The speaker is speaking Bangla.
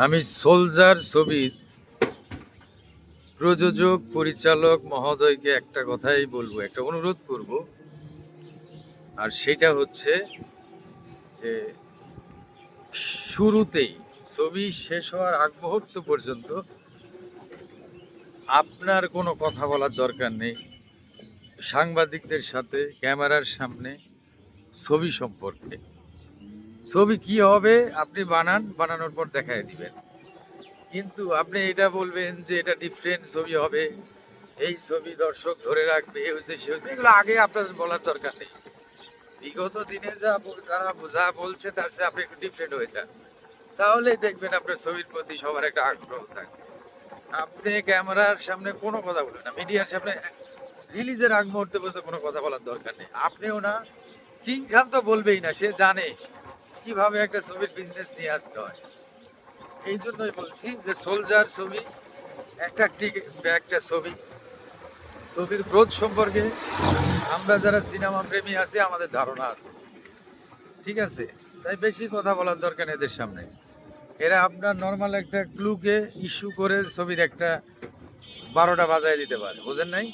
আমি সোলজার ছবির প্রযোজক, পরিচালক মহোদয়কে একটা কথাই বলব, একটা অনুরোধ করব। আর সেটা হচ্ছে যে, শুরুতেই, ছবি শেষ হওয়ার আগ মুহূর্ত পর্যন্ত আপনার কোনো কথা বলার দরকার নেই। সাংবাদিকদের সাথে, ক্যামেরার সামনে, ছবি সম্পর্কে। ছবি কি হবে আপনি বানান, বানানোর পর দেখায় দিবেন। কিন্তু আপনি এটা বলবেন যে এটা ডিফারেন্ট ছবি হবে। এই ছবি দর্শক ধরে রাখবে, এ হয়েছে, সে হয়েছে, এগুলো আগে আপনাদের বলার দরকার নেই। বিগত দিনে যা যারা যা বলছে, তার চেয়ে আপনি একটু ডিফারেন্ট হয়ে যান। তাহলেই দেখবেন আপনার ছবির প্রতি সবার একটা আগ্রহ থাকবে আপনি ক্যামেরার সামনে কোনো কথা বলবেন না, মিডিয়ার সামনে রিলিজের আগ মুহূর্তে পর্যন্ত কোনো কথা বলার দরকার নেই। আপনিও না কিং খান তো বলবেই না, সে জানে। কীভাবে একটা ছবির বিজনেস নিয়ে আসতে হয়? এই জন্যই বলছি যে সোলজার ছবি একটা একটা ছবি। ছবির গ্রোথ সম্পর্কে আমরা যারা সিনেমা প্রেমী আছি, আমাদের ধারণা আছে। ঠিক আছে? তাই বেশি কথা বলার দরকার এদের সামনে। এরা আপনার নর্মাল একটা ক্লুকে ইস্যু করে ছবির একটা বারোটা বাজায় দিতে পারে। বোঝেন নাই?